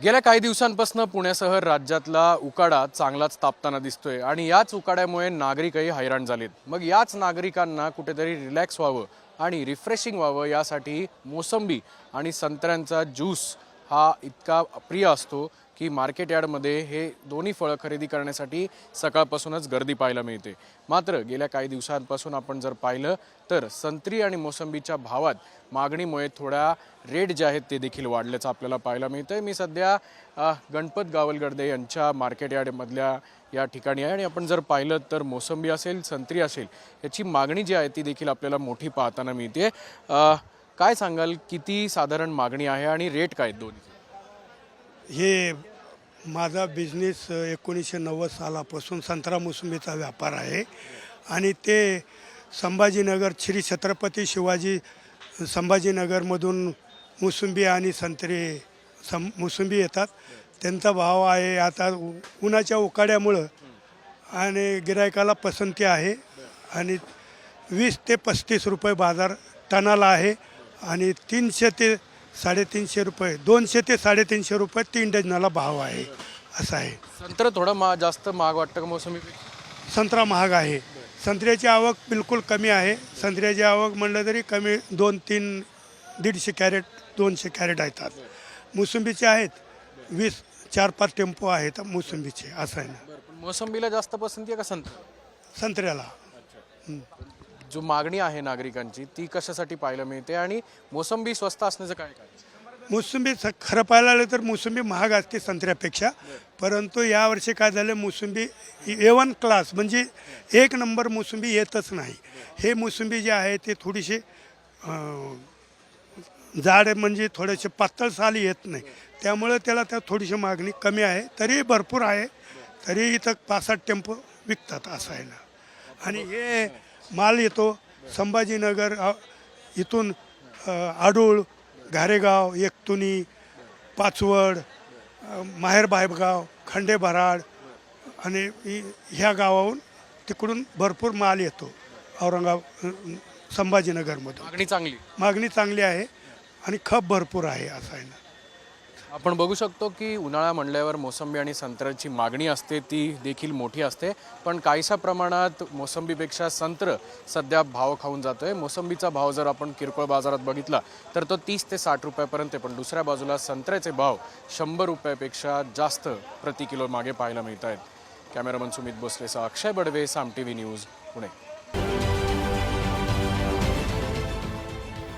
गेल्या काही दिवसांपासून पुण्यासह राज्यातला उकाडा चांगलाच तापताना दिसतोय आणि याच उकाड्यामुळे नागरिकही हैराण झालेत. मग याच नागरिकांना कुठेतरी रिलॅक्स व्हावं आणि रिफ्रेशिंग व्हावं यासाठी मोसंबी आणि संत्र्यांचा ज्यूस हा इतका प्रिय असतो की मार्केट यार्डमध्ये हे दोन्ही फळं खरेदी करण्यासाठी सकाळपासूनच गर्दी पाहायला मिळते. मात्र गेल्या काही दिवसांपासून आपण जर पाहिलं तर संत्री आणि मोसंबीच्या भावात मागणीमुळे थोड्या रेट जे आहेत ते देखील वाढल्याचं आपल्याला पाहायला मिळतं आहे मी सध्या गणपत गावलगर्दे यांच्या मार्केट यार्डमधल्या या ठिकाणी आहे आणि आपण जर पाहिलं तर मोसंबी असेल संत्री असेल याची मागणी जी आहे ती देखील आपल्याला मोठी पाहताना मिळते. काय सांगाल किती साधारण मागणी आहे आणि रेट काय आहेत दोन्ही हे माझा बिझनेस एकोणीसशे नव्वद सालापासून संत्रा मोसंबीचा व्यापार आहे. आणि ते संभाजीनगर श्री छत्रपती शिवाजी संभाजीनगरमधून मोसंबी आणि संत्रे सं मोसंबी येतात. त्यांचा भाव आहे आता उ- उन्हाच्या उकाड्यामुळं आणि गिरायकाला पसंती आहे. आणि वीस ते पस्तीस रुपये बाजार टनाला आहे. आणि तीनशे ते साडेतीनशे रुपये दोनशे ते साडेतीनशे रुपये तीन डझनाला भाव आहे असा आहे. संत्र थोडं मा जास्त महाग वाटतं का मोसंबी संत्रा महाग आहे. संत्र्याची आवक बिलकुल कमी आहे. संत्र्याची आवक म्हणलं तरी कमी दोन तीन दीडशे कॅरेट दोनशे कॅरेट येतात. मोसंबीचे आहेत वीस चार पाच टेम्पो आहेत मोसंबीचे असं आहे ना. मोसंबीला जास्त पसंती आहे का संत्र? संत्र्याला. जो मागणी आहे नागरिकांची ती कशासाठी पाहायला मिळते आणि मोसंबी स्वस्त असण्याचं काय काय मोसंबी स- खरं पाहायला आलं तर मोसंबी महाग असते संत्र्यापेक्षा. परंतु यावर्षी काय झालं मोसंबी ए वन क्लास म्हणजे एक नंबर मोसंबी येतच नाही. हे मोसंबी जे आहे ते थोडीशी अं, जाड म्हणजे थोडेसे पातळ साली येत नाही. त्यामुळे त्याला त्या थोडीशी मागणी कमी आहे. तरी भरपूर आहे. तरी इथं पाच सात टेम्पो विकतात असायला. आणि हे माल येतो संभाजीनगर अ, इथून अ, आडूळ घारेगाव एकतुनी पाचवड अ, माहेर बाहेबगाव खंडे भराड आणि इ- ह्या गावाहून तिकडून भरपूर माल येतो औरंगाबाद संभाजीनगरमधून. मागणी चांगली. मागणी चांगली आहे आणि खप भरपूर आहे असं आहे ना. आपण बघू शकतो की उन्हाळा म्हणल्यावर मोसंबी आणि संत्र्याची मागणी असते ती देखील मोठी असते. पण काहीशा प्रमाणात मोसंबीपेक्षा संत्र सध्या भाव खाऊन जातो आहे मोसंबीचा भाव जर आपण किरकोळ बाजारात बघितला तर तो तीस ते साठ रुपयापर्यंत आहे. पण दुसऱ्या बाजूला संत्र्याचे भाव शंभर रुपयापेक्षा जास्त प्रति किलो मागे पाहायला मिळत आहेत cameraman Sumit भोसलेसह Akshay Badve Saam T V news Pune.